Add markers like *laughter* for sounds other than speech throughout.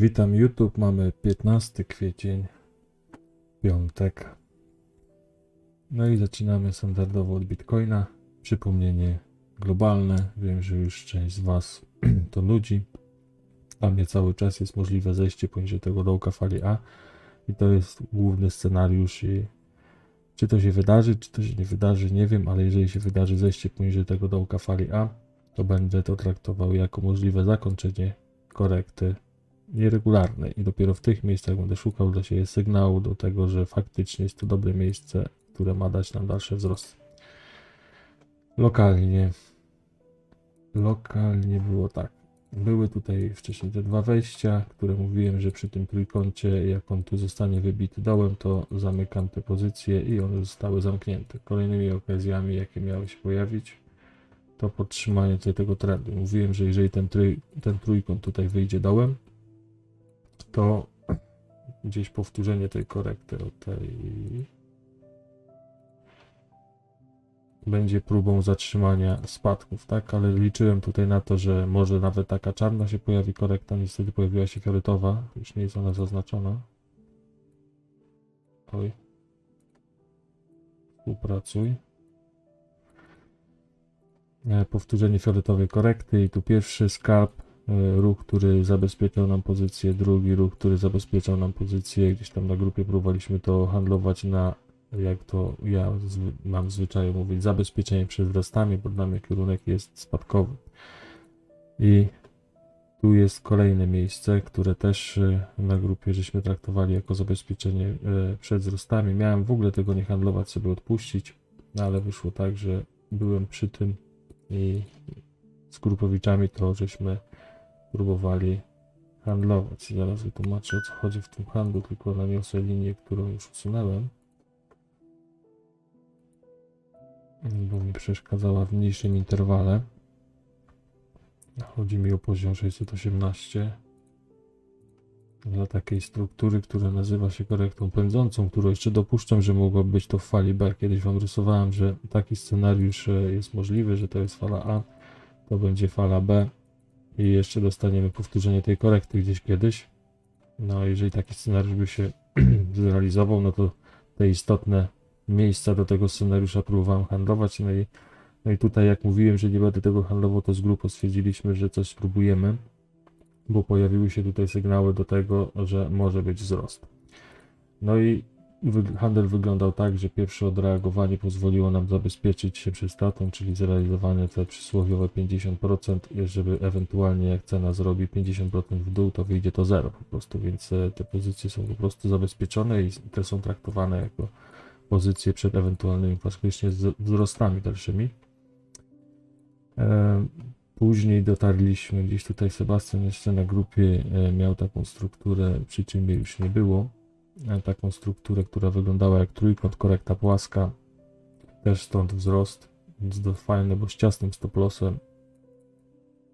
Witam YouTube, mamy 15 kwiecień, piątek. No i zaczynamy standardowo od Bitcoina. Przypomnienie globalne. Wiem, że już część z Was *clears throat* to nudzi. Dla mnie cały czas jest możliwe zejście poniżej tego dołka fali A. I to jest główny scenariusz i czy to się wydarzy, czy to się nie wydarzy, nie wiem, ale jeżeli się wydarzy zejście poniżej tego dołka fali A, to będę to traktował jako możliwe zakończenie korekty nieregularnej i dopiero w tych miejscach będę szukał dla siebie sygnału do tego, że faktycznie jest to dobre miejsce, które ma dać nam dalszy wzrost. Lokalnie. Lokalnie było tak. Były tutaj wcześniej te dwa wejścia, które mówiłem, że przy tym trójkącie, jak on tu zostanie wybity dołem, to zamykam te pozycje i one zostały zamknięte. Kolejnymi okazjami, jakie miały się pojawić, to podtrzymanie tutaj tego trendu. Mówiłem, że jeżeli ten, trój, ten trójkąt tutaj wyjdzie dołem, to gdzieś powtórzenie tej korekty od tej będzie próbą zatrzymania spadków, tak? Ale liczyłem tutaj na to, że może nawet taka czarna się pojawi korekta, niestety pojawiła się fioletowa, już nie jest ona zaznaczona. Oj. Współpracuj. E, Powtórzenie fioletowej korekty i tu pierwszy skarb ruch, który zabezpieczał nam pozycję, drugi ruch, który zabezpieczał nam pozycję. Gdzieś tam na grupie próbowaliśmy to handlować na, jak to ja mam w zwyczaju mówić, zabezpieczenie przed wzrostami, bo dla mnie kierunek jest spadkowy. I tu jest kolejne miejsce, które też e, na grupie żeśmy traktowali jako zabezpieczenie e, przed wzrostami. Miałem w ogóle tego nie handlować, sobie odpuścić, no ale wyszło tak, że byłem przy tym i z grupowiczami to żeśmy próbowali handlować. Zaraz wytłumaczę o co chodzi w tym handlu, tylko naniosę linię, którą już usunęłem. Bo mi przeszkadzała w mniejszym interwale. Chodzi mi o poziom 618 dla takiej struktury, która nazywa się korektą pędzącą, którą jeszcze dopuszczam, że mogło być to w fali B. Kiedyś Wam rysowałem, że taki scenariusz e, jest możliwy, że to jest fala A, to będzie fala B i jeszcze dostaniemy powtórzenie tej korekty gdzieś kiedyś. No, jeżeli taki scenariusz by się *clears throat* zrealizował, no to te istotne miejsca do tego scenariusza próbowałem handlować. No i, no i tutaj, jak mówiłem, że nie będę tego handlował, to z grupą stwierdziliśmy, że coś spróbujemy bo pojawiły się tutaj sygnały do tego, że może być wzrost. No i handel wyglądał tak, że pierwsze odreagowanie pozwoliło nam zabezpieczyć się przed stratą, czyli zrealizowanie te przysłowiowe 50%, i żeby ewentualnie jak cena zrobi 50% w dół, to wyjdzie to zero po prostu, więc e, te pozycje są po prostu zabezpieczone i te są traktowane jako pozycje przed ewentualnymi faktycznie wzrostami dalszymi. E, Później dotarliśmy, gdzieś tutaj Sebastian jeszcze na grupie e, miał taką strukturę, przy czym jej już nie było. E, Taką strukturę, która wyglądała jak trójkąt, korekta płaska. Też stąd wzrost, więc bo z ciasnym stop lossem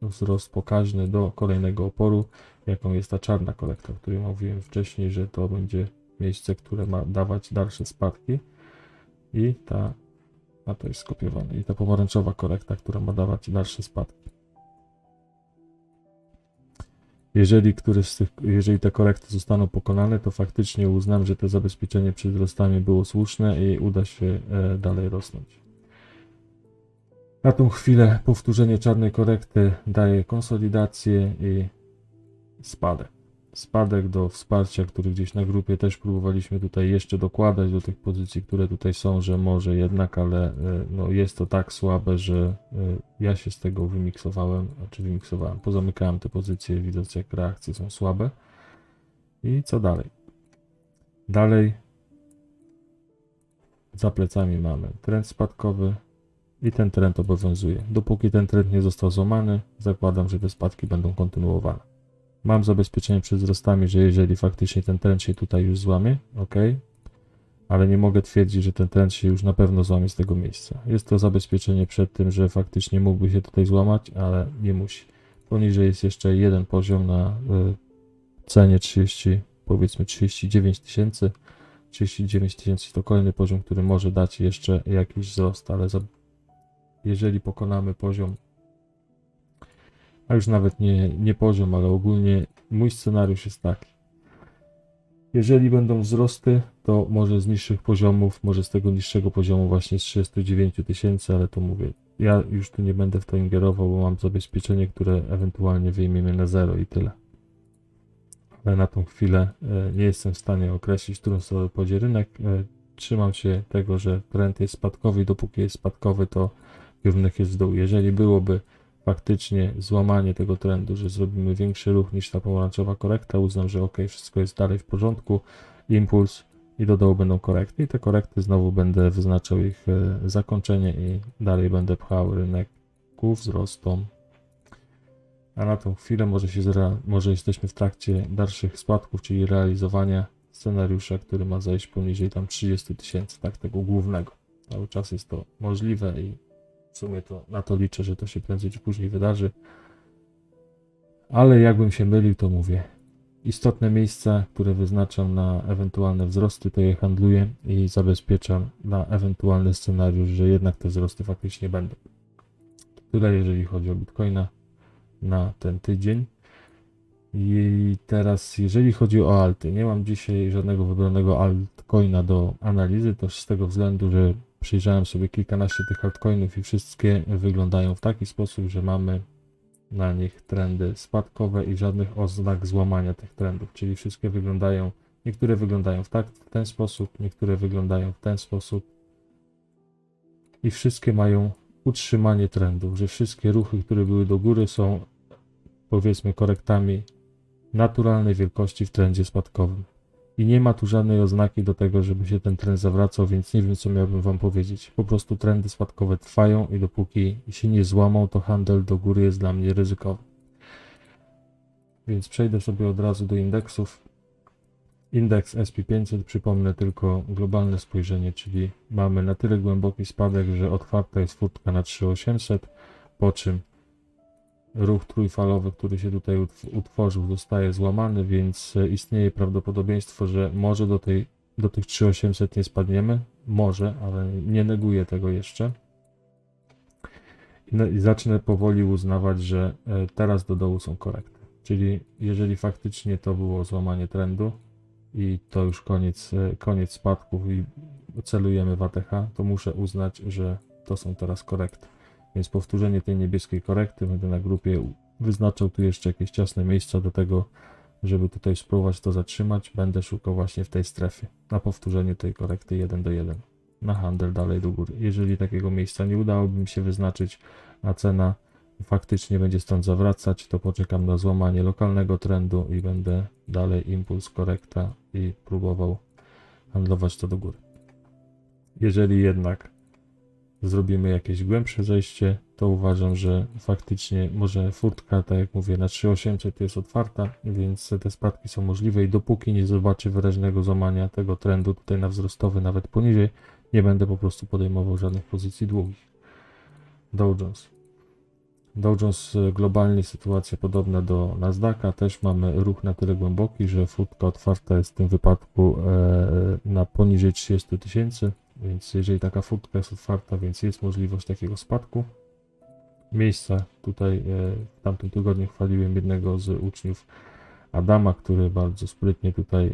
wzrost pokaźny do kolejnego oporu, jaką jest ta czarna korekta, o której mówiłem wcześniej, że to będzie miejsce, które ma dawać dalsze spadki. I ta, a to jest skopiowane, i ta pomarańczowa korekta, która ma dawać dalsze spadki. Jeżeli któreś z tych, jeżeli te korekty zostaną pokonane, to faktycznie uznam, że to zabezpieczenie przed wzrostami było słuszne i uda się e, dalej rosnąć. Na tą chwilę powtórzenie czarnej korekty daje konsolidację i spadek. Spadek do wsparcia, który gdzieś na grupie też próbowaliśmy tutaj jeszcze dokładać do tych pozycji, które tutaj są, że może jednak, ale e, no, jest to tak słabe, że e, ja się z tego wymiksowałem, znaczy wymiksowałem, pozamykałem te pozycje, widząc jak reakcje są słabe. I co dalej? Dalej za plecami mamy trend spadkowy i ten trend obowiązuje. Dopóki ten trend nie został złamany, zakładam, że te spadki będą kontynuowane. Mam zabezpieczenie przed wzrostami, że jeżeli faktycznie ten trend się tutaj już złamie, ok, ale nie mogę twierdzić, że ten trend się już na pewno złamie z tego miejsca. Jest to zabezpieczenie przed tym, że faktycznie mógłby się tutaj złamać, ale nie musi. Poniżej jest jeszcze jeden poziom na y, cenie 30, powiedzmy 39 tysięcy. 39 tysięcy to kolejny poziom, który może dać jeszcze jakiś wzrost, ale za, jeżeli pokonamy poziom a już nawet nie, nie poziom, ale ogólnie mój scenariusz jest taki. Jeżeli będą wzrosty, to może z niższych poziomów, może z tego niższego poziomu właśnie z 39 tysięcy, ale to mówię, ja już tu nie będę w to ingerował, bo mam zabezpieczenie, które ewentualnie wyjmiemy na zero i tyle. Ale na tą chwilę e, nie jestem w stanie określić, którą stronę pójdzie rynek. E, Trzymam się tego, że trend jest spadkowy dopóki jest spadkowy, to kierunek jest w dół. Jeżeli byłoby faktycznie złamanie tego trendu, że zrobimy większy ruch niż ta pomarańczowa korekta, uznam, że ok, wszystko jest dalej w porządku, impuls i do dołu będą korekty i te korekty znowu będę wyznaczał ich e, zakończenie i dalej będę pchał rynek ku wzrostom. A na tą chwilę może się zrea- może jesteśmy w trakcie dalszych spadków, czyli realizowania scenariusza, który ma zejść poniżej tam 30 tysięcy, tak, tego głównego. Cały czas jest to możliwe i w sumie to na to liczę, że to się prędzej czy później wydarzy. Ale jakbym się mylił, to mówię. Istotne miejsca, które wyznaczam na ewentualne wzrosty, to je handluję i zabezpieczam na ewentualny scenariusz, że jednak te wzrosty faktycznie będą. Tyle jeżeli chodzi o Bitcoina na ten tydzień. I teraz, jeżeli chodzi o alty, nie mam dzisiaj żadnego wybranego altcoina do analizy, to z tego względu, że przyjrzałem sobie kilkanaście tych altcoinów i wszystkie wyglądają w taki sposób, że mamy na nich trendy spadkowe i żadnych oznak złamania tych trendów, czyli wszystkie wyglądają, niektóre wyglądają w, tak, w ten sposób, niektóre wyglądają w ten sposób i wszystkie mają utrzymanie trendów, że wszystkie ruchy, które były do góry są powiedzmy korektami naturalnej wielkości w trendzie spadkowym. I nie ma tu żadnej oznaki do tego, żeby się ten trend zawracał, więc nie wiem, co miałbym Wam powiedzieć. Po prostu trendy spadkowe trwają i dopóki się nie złamą, to handel do góry jest dla mnie ryzykowy. Więc przejdę sobie od razu do indeksów. Indeks SP500, przypomnę tylko globalne spojrzenie, czyli mamy na tyle głęboki spadek, że otwarta jest furtka na 3800, po czym ruch trójfalowy, który się tutaj utw- utworzył, zostaje złamany, więc e, istnieje prawdopodobieństwo, że może do, tej, do tych 3800 nie spadniemy. Może, ale nie neguję tego jeszcze. I zacznę powoli uznawać, że e, teraz do dołu są korekty. Czyli jeżeli faktycznie to było złamanie trendu i to już koniec, e, koniec spadków i celujemy w ATH, to muszę uznać, że to są teraz korekty. Więc powtórzenie tej niebieskiej korekty będę na grupie wyznaczał tu jeszcze jakieś ciasne miejsca do tego, żeby tutaj spróbować to zatrzymać. Będę szukał właśnie w tej strefie na powtórzenie tej korekty 1 do 1 na handel dalej do góry. Jeżeli takiego miejsca nie udałoby mi się wyznaczyć, a cena faktycznie będzie stąd zawracać, to poczekam na złamanie lokalnego trendu i będę dalej impuls, korekta i próbował handlować to do góry. Jeżeli jednak zrobimy jakieś głębsze zejście, to uważam, że faktycznie może furtka, tak jak mówię, na 3800 jest otwarta, więc te spadki są możliwe i dopóki nie zobaczę wyraźnego złamania tego trendu tutaj na wzrostowy, nawet poniżej, nie będę po prostu podejmował żadnych pozycji długich. Dow Jones. Dow Jones e, globalnie sytuacja podobna do Nasdaqa, też mamy ruch na tyle głęboki, że furtka otwarta jest w tym wypadku e, na poniżej 30 tysięcy, więc jeżeli taka furtka jest otwarta, więc jest możliwość takiego spadku. Miejsca tutaj e, w tamtym tygodniu chwaliłem jednego z uczniów Adama, który bardzo sprytnie tutaj e,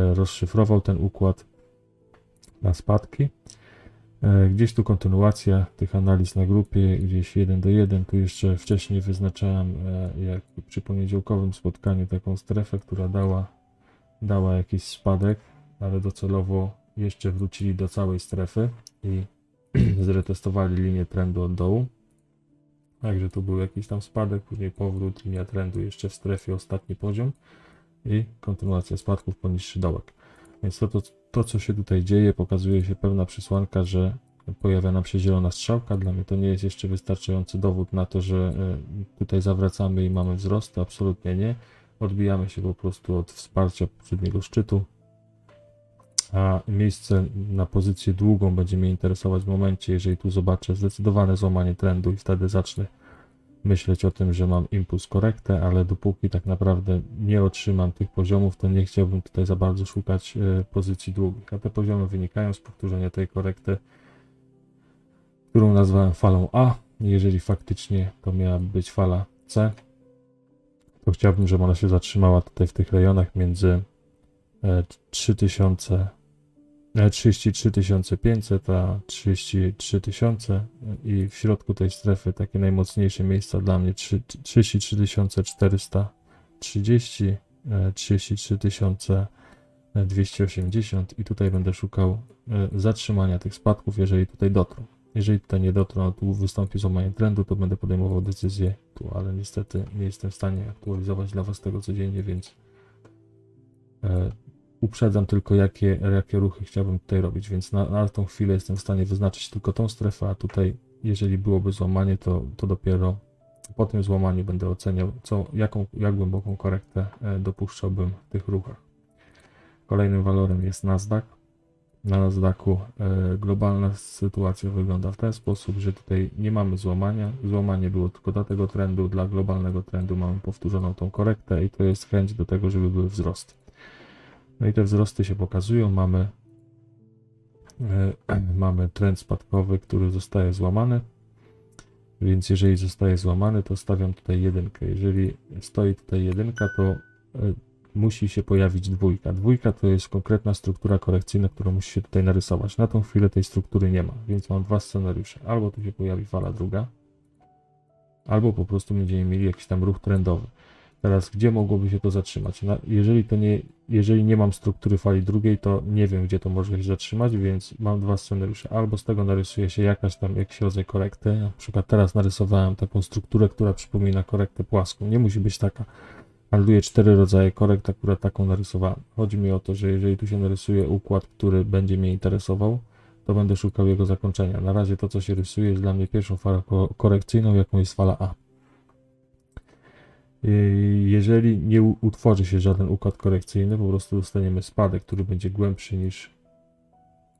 e, rozszyfrował ten układ na spadki. Gdzieś tu kontynuacja tych analiz na grupie, gdzieś 1 do 1. Tu jeszcze wcześniej wyznaczałem, jak przy poniedziałkowym spotkaniu, taką strefę, która dała, dała jakiś spadek, ale docelowo jeszcze wrócili do całej strefy i *clears throat* zretestowali linię trendu od dołu. Także tu był jakiś tam spadek, później powrót, linia trendu jeszcze w strefie, ostatni poziom i kontynuacja spadków poniższy dołek. Więc to, to, to, co się tutaj dzieje, pokazuje się pewna przesłanka, że pojawia nam się zielona strzałka. Dla mnie to nie jest jeszcze wystarczający dowód na to, że e, tutaj zawracamy i mamy wzrost. Absolutnie nie. Odbijamy się po prostu od wsparcia poprzedniego szczytu. A miejsce na pozycję długą będzie mnie interesować w momencie, jeżeli tu zobaczę zdecydowane złamanie trendu i wtedy zacznę myśleć o tym, że mam impuls korektę, ale dopóki tak naprawdę nie otrzymam tych poziomów, to nie chciałbym tutaj za bardzo szukać e, pozycji długich. A te poziomy wynikają z powtórzenia tej korekty, którą nazwałem falą A. Jeżeli faktycznie to miała być fala C, to chciałbym, żeby ona się zatrzymała tutaj w tych rejonach między e, 3000, e, 33 500 a 33 000 i w środku tej strefy takie najmocniejsze miejsca dla mnie trzy- 33 430, e, 33 280 i tutaj będę szukał e, zatrzymania tych spadków, jeżeli tutaj dotrą. Jeżeli tutaj nie dotrą, a tu wystąpi złamanie trendu, to będę podejmował decyzję tu, ale niestety nie jestem w stanie aktualizować dla Was tego codziennie, więc e, uprzedzam tylko, jakie, jakie ruchy chciałbym tutaj robić, więc na, na tą chwilę jestem w stanie wyznaczyć tylko tą strefę, a tutaj, jeżeli byłoby złamanie, to, to dopiero po tym złamaniu będę oceniał, co, jaką, jak głęboką korektę e, dopuszczałbym w tych ruchach. Kolejnym walorem jest Nasdaq. Na Nasdaqu e, globalna sytuacja wygląda w ten sposób, że tutaj nie mamy złamania. Złamanie było tylko dla tego trendu, dla globalnego trendu mamy powtórzoną tą korektę i to jest chęć do tego, żeby były wzrosty. No i te wzrosty się pokazują. Mamy, e, *clears throat* mamy trend spadkowy, który zostaje złamany. Więc jeżeli zostaje złamany, to stawiam tutaj jedynkę. Jeżeli stoi tutaj jedynka, to e, musi się pojawić dwójka. Dwójka to jest konkretna struktura korekcyjna, którą musi się tutaj narysować. Na tą chwilę tej struktury nie ma, więc mam dwa scenariusze. Albo tu się pojawi fala druga, albo po prostu będziemy mieli jakiś tam ruch trendowy. Teraz, gdzie mogłoby się to zatrzymać? Jeżeli, to nie, jeżeli nie mam struktury fali drugiej, to nie wiem, gdzie to może się zatrzymać, więc mam dwa scenariusze. Albo z tego narysuje się jakaś tam, jakiś rodzaj korekty. Na przykład teraz narysowałem taką strukturę, która przypomina korektę płaską. Nie musi być taka handluję cztery rodzaje korekt, akurat taką narysowałem. Chodzi mi o to, że jeżeli tu się narysuje układ, który będzie mnie interesował, to będę szukał jego zakończenia. Na razie to, co się rysuje, jest dla mnie pierwszą falą ko- korekcyjną, jaką jest fala A. I Jeżeli nie utworzy się żaden układ korekcyjny, po prostu dostaniemy spadek, który będzie głębszy niż.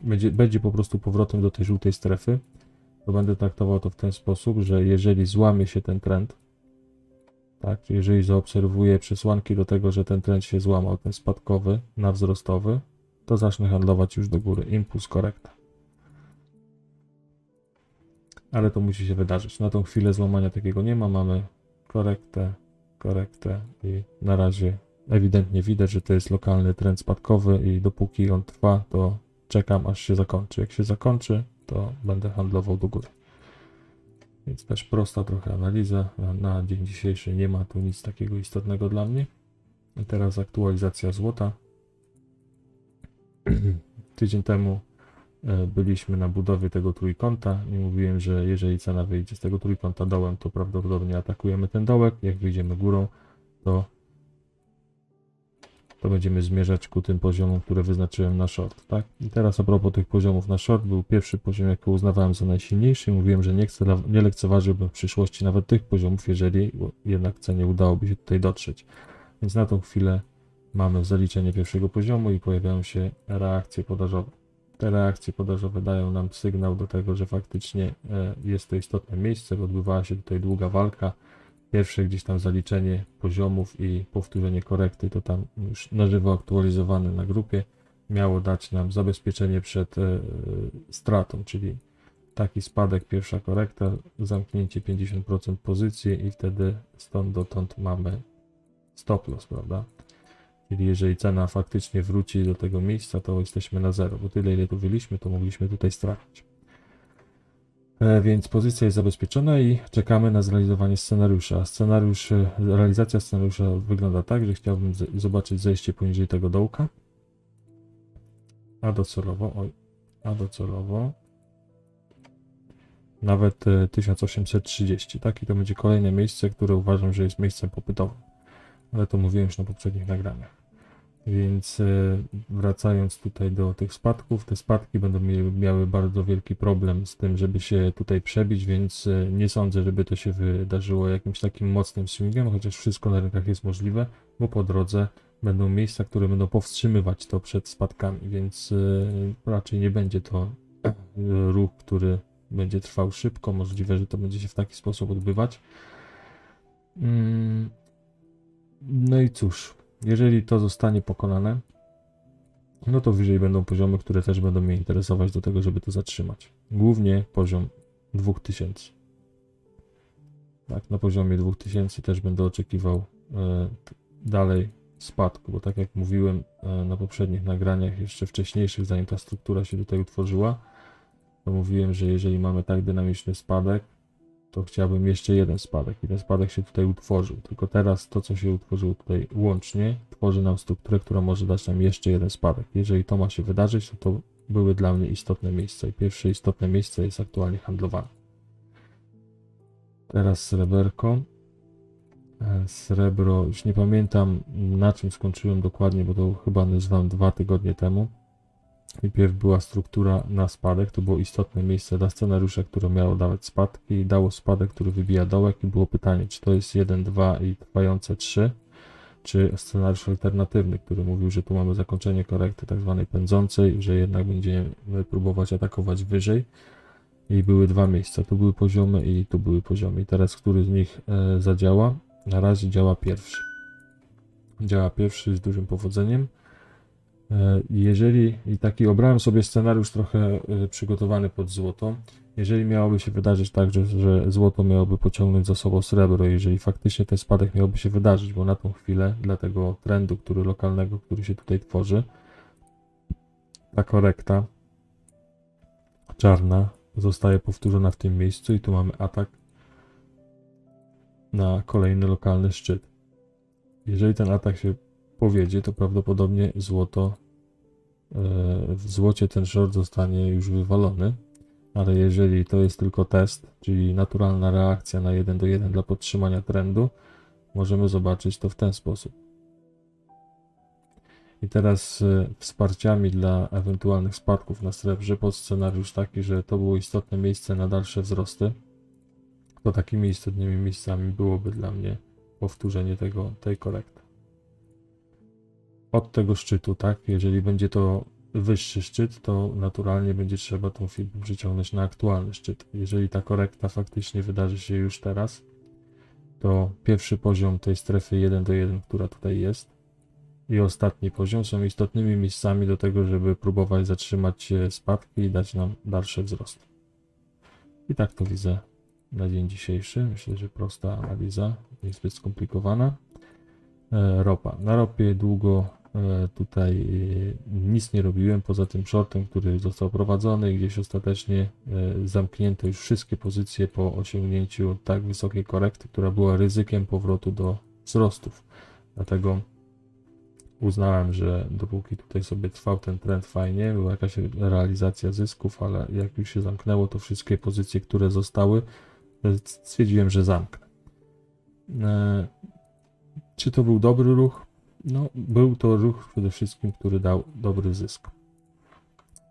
Będzie, będzie po prostu powrotem do tej żółtej strefy, to będę traktował to w ten sposób, że jeżeli złamie się ten trend, tak, jeżeli zaobserwuję przesłanki do tego, że ten trend się złamał, ten spadkowy na wzrostowy, to zacznę handlować już do góry. Impuls, korekta. Ale to musi się wydarzyć. Na tą chwilę złamania takiego nie ma. Mamy korektę, korektę i na razie ewidentnie widać, że to jest lokalny trend spadkowy i dopóki on trwa, to czekam aż się zakończy. Jak się zakończy, to będę handlował do góry. Więc też prosta trochę analiza. Na, na dzień dzisiejszy nie ma tu nic takiego istotnego dla mnie. I teraz aktualizacja złota. *clears throat* Tydzień temu byliśmy na budowie tego trójkąta i mówiłem, że jeżeli cena wyjdzie z tego trójkąta dołem, to prawdopodobnie atakujemy ten dołek. Jak wyjdziemy górą, to to będziemy zmierzać ku tym poziomom, które wyznaczyłem na short, tak? I teraz a propos tych poziomów na short, był pierwszy poziom, jaki uznawałem za najsilniejszy. Mówiłem, że nie chcę, nie lekceważyłbym w przyszłości nawet tych poziomów, jeżeli jednak cenie udałoby się tutaj dotrzeć. Więc na tą chwilę mamy zaliczenie pierwszego poziomu i pojawiają się reakcje podażowe. Te reakcje podażowe dają nam sygnał do tego, że faktycznie e, jest to istotne miejsce, bo odbywała się tutaj długa walka. Pierwsze gdzieś tam zaliczenie poziomów i powtórzenie korekty, to tam już na żywo aktualizowane na grupie, miało dać nam zabezpieczenie przed e, stratą, czyli taki spadek, pierwsza korekta, zamknięcie 50% pozycji i wtedy stąd dotąd mamy stop loss, prawda? Czyli jeżeli cena faktycznie wróci do tego miejsca, to jesteśmy na zero, bo tyle ile tu byliśmy, to mogliśmy tutaj stracić. E, Więc pozycja jest zabezpieczona i czekamy na zrealizowanie scenariusza. Scenariusz, e, realizacja scenariusza wygląda tak, że chciałbym zobaczyć zejście poniżej tego dołka. A docelowo, oj, a docelowo nawet e, 1830, tak? I to będzie kolejne miejsce, które uważam, że jest miejscem popytowym. Ale to mówiłem już na poprzednich nagraniach. Więc e, wracając tutaj do tych spadków, te spadki będą miały, bardzo wielki problem z tym, żeby się tutaj przebić, więc e, nie sądzę, żeby to się wydarzyło jakimś takim mocnym swingiem, chociaż wszystko na rynkach jest możliwe, bo po drodze będą miejsca, które będą powstrzymywać to przed spadkami, więc e, raczej nie będzie to ruch, który będzie trwał szybko. Możliwe, że to będzie się w taki sposób odbywać. No i cóż, jeżeli to zostanie pokonane, no to wyżej będą poziomy, które też będą mnie interesować do tego, żeby to zatrzymać. Głównie poziom 2000. Tak, na poziomie 2000 też będę oczekiwał e, dalej spadku, bo tak jak mówiłem e, na poprzednich nagraniach, jeszcze wcześniejszych, zanim ta struktura się tutaj utworzyła, to mówiłem, że jeżeli mamy tak dynamiczny spadek, to chciałbym jeszcze jeden spadek i ten spadek się tutaj utworzył. Tylko teraz to, co się utworzyło tutaj łącznie, tworzy nam strukturę, która może dać nam jeszcze jeden spadek. Jeżeli to ma się wydarzyć, to to były dla mnie istotne miejsca i pierwsze istotne miejsce jest aktualnie handlowane. Teraz sreberko. E, Srebro, już nie pamiętam na czym skończyłem dokładnie, bo to chyba nazywam dwa tygodnie temu. Najpierw była struktura na spadek, to było istotne miejsce dla scenariusza, które miało dawać spadki i dało spadek, który wybija dołek i było pytanie, czy to jest 1, 2 i trwające 3, czy scenariusz alternatywny, który mówił, że tu mamy zakończenie korekty tak zwanej pędzącej, że jednak będziemy próbować atakować wyżej i były dwa miejsca, tu były poziomy i tu były poziomy i teraz który z nich e, zadziała? Na razie działa pierwszy. Działa pierwszy z dużym powodzeniem. E, Jeżeli, i taki obrałem sobie scenariusz trochę e, przygotowany pod złoto, jeżeli miałoby się wydarzyć tak, że, że złoto miałoby pociągnąć za sobą srebro, jeżeli faktycznie ten spadek miałby się wydarzyć, bo na tą chwilę, dla tego trendu, który lokalnego, który się tutaj tworzy, ta korekta czarna zostaje powtórzona w tym miejscu i tu mamy atak na kolejny lokalny szczyt. Jeżeli ten atak się powiedzie, to prawdopodobnie złoto, e, w złocie ten short zostanie już wywalony, ale jeżeli to jest tylko test, czyli naturalna reakcja na 1 do 1 dla podtrzymania trendu, możemy zobaczyć to w ten sposób. I teraz e, wsparciami dla ewentualnych spadków na srebrze pod scenariusz taki, że to było istotne miejsce na dalsze wzrosty, to takimi istotnymi miejscami byłoby dla mnie powtórzenie tego, tej korekty od tego szczytu, tak? Jeżeli będzie to wyższy szczyt, to naturalnie będzie trzeba tą firmę przyciągnąć na aktualny szczyt. Jeżeli ta korekta faktycznie wydarzy się już teraz, to pierwszy poziom tej strefy 1 do 1, która tutaj jest, i ostatni poziom są istotnymi miejscami do tego, żeby próbować zatrzymać spadki i dać nam dalsze wzrosty. I tak to widzę na dzień dzisiejszy. Myślę, że prosta analiza, niezbyt skomplikowana. E, ropa. Na ropie długo tutaj e, nic nie robiłem, poza tym shortem, który został prowadzony gdzieś ostatecznie e, zamknięto już wszystkie pozycje po osiągnięciu tak wysokiej korekty, która była ryzykiem powrotu do wzrostów. Dlatego uznałem, że dopóki tutaj sobie trwał ten trend fajnie, była jakaś realizacja zysków, ale jak już się zamknęło, to wszystkie pozycje, które zostały, e, stwierdziłem, że zamknę. E, czy to był dobry ruch? No, był to ruch przede wszystkim, który dał dobry zysk.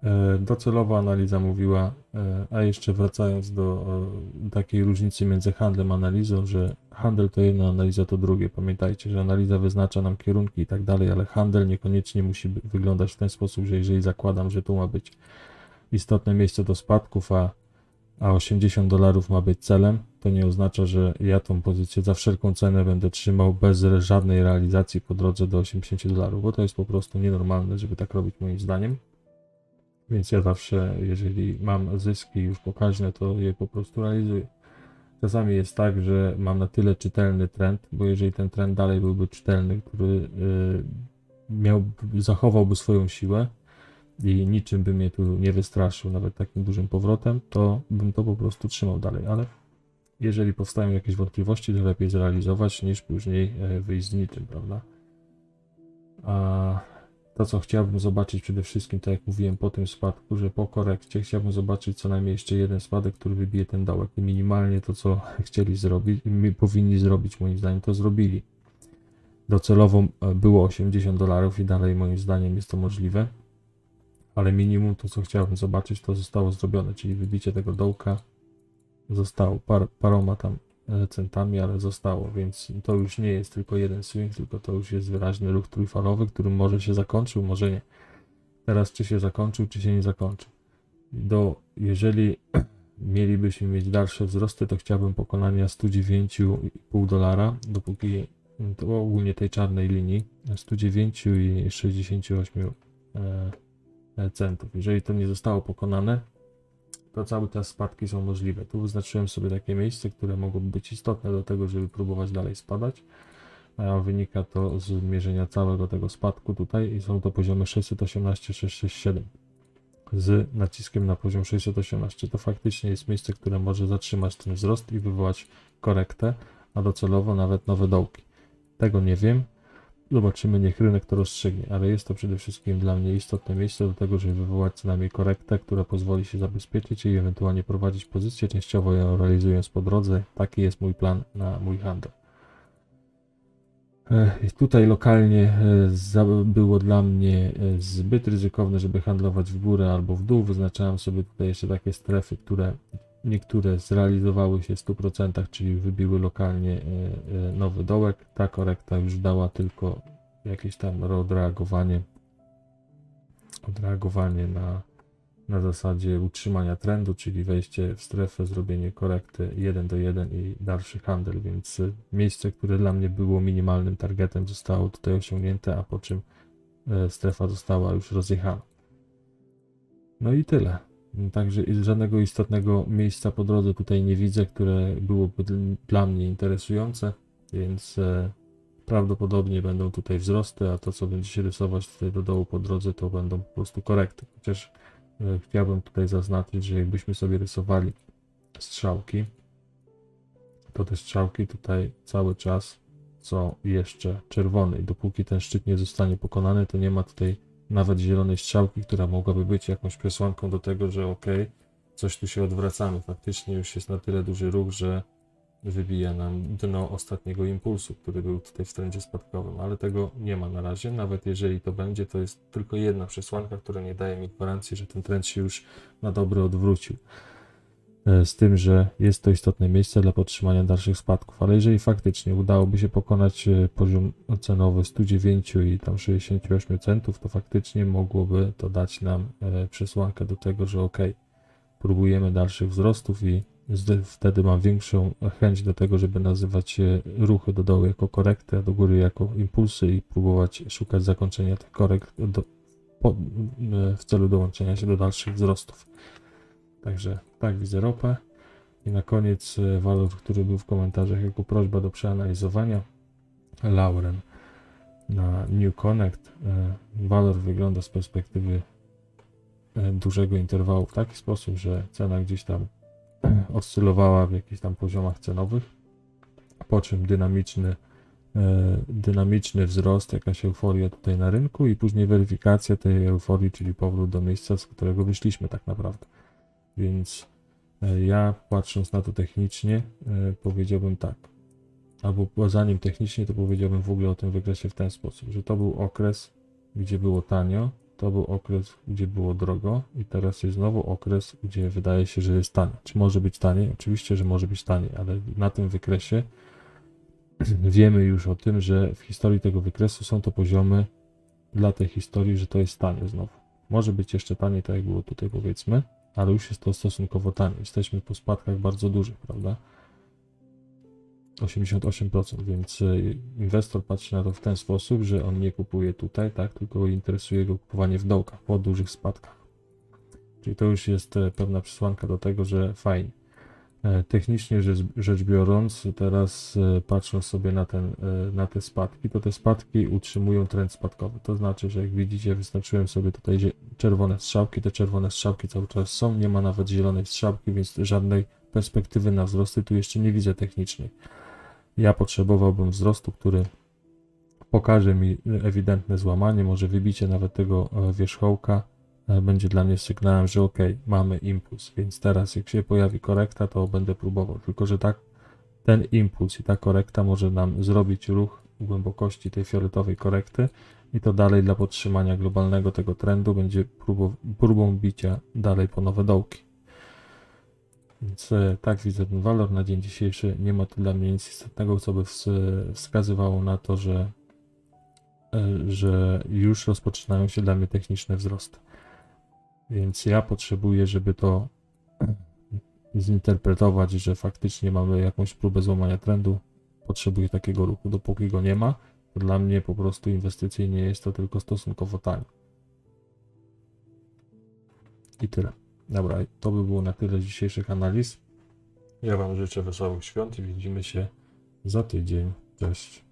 E, Docelowa analiza mówiła, e, a jeszcze wracając do e, takiej różnicy między handlem a analizą, że handel to jedno, analiza to drugie. Pamiętajcie, że analiza wyznacza nam kierunki i tak dalej, ale handel niekoniecznie musi wyglądać w ten sposób, że jeżeli zakładam, że tu ma być istotne miejsce do spadków, a, a 80 dolarów ma być celem, to nie oznacza, że ja tą pozycję za wszelką cenę będę trzymał bez żadnej realizacji po drodze do 80 dolarów, bo to jest po prostu nienormalne, żeby tak robić moim zdaniem. Więc ja zawsze, jeżeli mam zyski już pokaźne, to je po prostu realizuję. Czasami jest tak, że mam na tyle czytelny trend, bo jeżeli ten trend dalej byłby czytelny, który y, miał, zachowałby swoją siłę i niczym by mnie tu nie wystraszył, nawet takim dużym powrotem, to bym to po prostu trzymał dalej, ale jeżeli powstają jakieś wątpliwości, to lepiej zrealizować niż później e, wyjść z niczym, prawda? A to, co chciałbym zobaczyć przede wszystkim, tak jak mówiłem po tym spadku, że po korekcie chciałbym zobaczyć co najmniej jeszcze jeden spadek, który wybije ten dołek. I minimalnie to, co *laughs* chcieli zrobić, powinni zrobić, moim zdaniem, to zrobili. Docelowo e, było 80 dolarów i dalej moim zdaniem jest to możliwe. Ale minimum to, co chciałbym zobaczyć, to zostało zrobione, czyli wybicie tego dołka zostało par, paroma tam e, centami, ale zostało, więc to już nie jest tylko jeden swing, tylko to już jest wyraźny ruch trójfalowy, który może się zakończył, może nie. Teraz czy się zakończył, czy się nie zakończył. Do, jeżeli *clears throat* mielibyśmy mieć dalsze wzrosty, to chciałbym pokonania 109,5 dolara, dopóki to ogólnie tej czarnej linii 109 i 68 e, e, centów. Jeżeli to nie zostało pokonane, to cały czas spadki są możliwe. Tu wyznaczyłem sobie takie miejsce, które mogłoby być istotne do tego, żeby próbować dalej spadać. a wynika to z mierzenia całego tego spadku tutaj i są to poziomy 618, 667 z naciskiem na poziom 618. To faktycznie jest miejsce, które może zatrzymać ten wzrost i wywołać korektę, a docelowo nawet nowe dołki. Tego nie wiem. Zobaczymy, niech rynek to rozstrzygnie, ale jest to przede wszystkim dla mnie istotne miejsce do tego, żeby wywołać co najmniej korektę, która pozwoli się zabezpieczyć i ewentualnie prowadzić pozycję, częściowo ją realizując po drodze. Taki jest mój plan na mój handel. E, Tutaj lokalnie e, było dla mnie e, zbyt ryzykowne, żeby handlować w górę albo w dół. Wyznaczałem sobie tutaj jeszcze takie strefy, które niektóre zrealizowały się w 100%, czyli wybiły lokalnie e, e, nowy dołek. Ta korekta już dała tylko jakieś tam odreagowanie, odreagowanie na, na zasadzie utrzymania trendu, czyli wejście w strefę, zrobienie korekty 1 do 1 i dalszy handel, więc e, miejsce, które dla mnie było minimalnym targetem zostało tutaj osiągnięte, a po czym strefa została już rozjechana. No i tyle. Także żadnego istotnego miejsca po drodze tutaj nie widzę, które byłoby dl- dla mnie interesujące, więc e, prawdopodobnie będą tutaj wzrosty, a to co będzie się rysować tutaj do dołu po drodze to będą po prostu korekty. Chociaż e, chciałbym tutaj zaznaczyć, że jakbyśmy sobie rysowali strzałki, to te strzałki tutaj cały czas są jeszcze czerwone i dopóki ten szczyt nie zostanie pokonany, to nie ma tutaj nawet zielonej strzałki, która mogłaby być jakąś przesłanką do tego, że ok, coś tu się odwracamy. Faktycznie już jest na tyle duży ruch, że wybija nam dno ostatniego impulsu, który był tutaj w trendzie spadkowym, ale tego nie ma na razie. Nawet jeżeli to będzie, to jest tylko jedna przesłanka, która nie daje mi gwarancji, że ten trend się już na dobre odwrócił. E, Z tym, że jest to istotne miejsce dla podtrzymania dalszych spadków, ale jeżeli faktycznie udałoby się pokonać e, poziom cenowy 109 i tam 68 centów, to faktycznie mogłoby to dać nam e, przesłankę do tego, że ok, próbujemy dalszych wzrostów i wtedy mam większą chęć do tego, żeby nazywać ruchy do dołu jako korektę, a do góry jako impulsy i próbować szukać zakończenia tych korekt do, po, w celu dołączenia się do dalszych wzrostów. Także tak widzę ropę. I na koniec e, walor, który był w komentarzach jako prośba do przeanalizowania. Lauren na New Connect. E, Walor wygląda z perspektywy e, dużego interwału w taki sposób, że cena gdzieś tam oscylowała w jakichś tam poziomach cenowych, po czym dynamiczny, dynamiczny wzrost, jakaś euforia tutaj na rynku i później weryfikacja tej euforii, czyli powrót do miejsca, z którego wyszliśmy tak naprawdę. Więc ja patrząc na to technicznie, e, powiedziałbym tak, albo poza nim technicznie, to powiedziałbym w ogóle o tym wykresie w ten sposób, że to był okres, gdzie było tanio, to był okres, gdzie było drogo i teraz jest znowu okres, gdzie wydaje się, że jest tanie. Czy może być taniej? Oczywiście, że może być taniej, ale na tym wykresie *clears throat* wiemy już o tym, że w historii tego wykresu są to poziomy dla tej historii, że to jest tanie znowu. Może być jeszcze taniej, tak jak było tutaj powiedzmy, ale już jest to stosunkowo tanie. Jesteśmy po spadkach bardzo dużych, prawda? 88%, więc y, inwestor patrzy na to w ten sposób, że on nie kupuje tutaj, tak, tylko interesuje go kupowanie w dołkach, po dużych spadkach. Czyli to już jest e, pewna przesłanka do tego, że fajnie. E, Technicznie rzecz, rzecz biorąc, teraz e, patrząc sobie na, ten, e, na te spadki, to te spadki utrzymują trend spadkowy. To znaczy, że jak widzicie, wyznaczyłem sobie tutaj czerwone strzałki, te czerwone strzałki cały czas są, nie ma nawet zielonej strzałki, więc żadnej perspektywy na wzrosty tu jeszcze nie widzę technicznej. Ja potrzebowałbym wzrostu, który pokaże mi ewidentne złamanie, może wybicie nawet tego wierzchołka będzie dla mnie sygnałem, że ok, mamy impuls, więc teraz jak się pojawi korekta, to będę próbował. Tylko, że tak ten impuls i ta korekta może nam zrobić ruch głębokości tej fioletowej korekty i to dalej dla podtrzymania globalnego tego trendu będzie próbą, próbą bicia dalej po nowe dołki. Więc e, tak widzę ten walor na dzień dzisiejszy. Nie ma tu dla mnie nic istotnego, co by ws- wskazywało na to, że, e, że już rozpoczynają się dla mnie techniczne wzrosty. Więc ja potrzebuję, żeby to zinterpretować, że faktycznie mamy jakąś próbę złamania trendu. Potrzebuję takiego ruchu. Dopóki go nie ma, to dla mnie po prostu inwestycyjnie jest to tylko stosunkowo tanie. I tyle. Dobra, to by było na tyle z dzisiejszych analiz. Ja Wam życzę wesołych świąt i widzimy się za tydzień. Cześć.